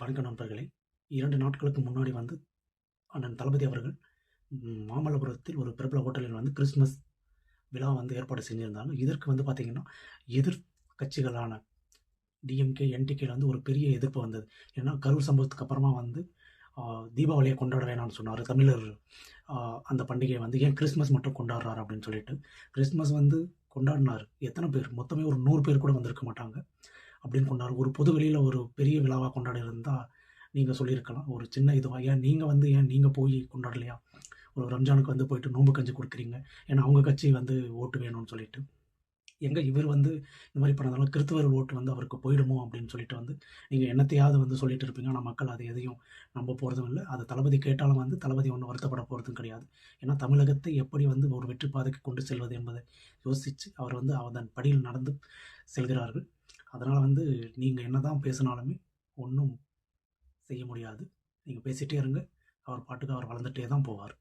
வணக்க நண்பர்களே. இரண்டு நாட்களுக்கு முன்னாடி வந்து அண்ணன் தளபதி அவர்கள் மாமல்லபுரத்தில் ஒரு பிரபல ஹோட்டலில் வந்து கிறிஸ்மஸ் விழா வந்து ஏற்பாடு செஞ்சுருந்தாங்க. இதற்கு வந்து பார்த்திங்கன்னா எதிர் கட்சிகளான டிஎம்கே என்டிகேல வந்து ஒரு பெரிய எதிர்ப்பு வந்தது. ஏன்னா கரூர் சம்பவத்துக்கு அப்புறமா வந்து தீபாவளியை கொண்டாட வேணாம்னு சொன்னார் தமிழர் அந்த பண்டிகையை வந்து ஏன் கிறிஸ்மஸ் மட்டும் கொண்டாடுறாரு அப்படின்னு சொல்லிட்டு. கிறிஸ்மஸ் வந்து கொண்டாடினார். எத்தனை பேர்? மொத்தமே ஒரு நூறு பேர் கூட வந்திருக்க மாட்டாங்க. அப்படின்னு கொண்டாடு ஒரு பொது வெளியில் ஒரு பெரிய விழாவாக கொண்டாடி இருந்தால் நீங்கள் சொல்லியிருக்கலாம். ஒரு சின்ன இதுவாக ஏன் நீங்கள் வந்து ஏன் நீங்கள் போய் கொண்டாடலையா? ஒரு ரம்ஜானுக்கு வந்து போயிட்டு நோம்பு கஞ்சி கொடுக்குறீங்க. ஏன்னா அவங்க கட்சி வந்து ஓட்டு வேணும்னு சொல்லிட்டு. எங்கே இவர் வந்து இந்த மாதிரி பண்ணதால கிறிஸ்துவர் ஓட்டு வந்து அவருக்கு போயிடுமோ அப்படின்னு சொல்லிட்டு வந்து நீங்கள் என்னத்தையாவது வந்து சொல்லிட்டு இருப்பீங்க. ஆனால் மக்கள் அது எதையும் நம்ப போகிறதும் இல்லை. அதை தளபதி கேட்டாலும் வந்து தளபதி ஒன்றும் வருத்தப்பட போகிறதும் கிடையாது. ஏன்னா தமிழகத்தை எப்படி வந்து ஒரு வெற்றி பாதைக்கு கொண்டு செல்வது என்பதை யோசித்து அவர் வந்து அதன் படியில் நடந்து செல்கிறார்கள். அதனால் வந்து நீங்கள் என்ன தான் பேசினாலுமே ஒன்றும் செய்ய முடியாது. நீங்கள் பேசிகிட்டே இருங்க. அவர் பாட்டுக்கு அவர் வளர்ந்துட்டே தான் போவார்.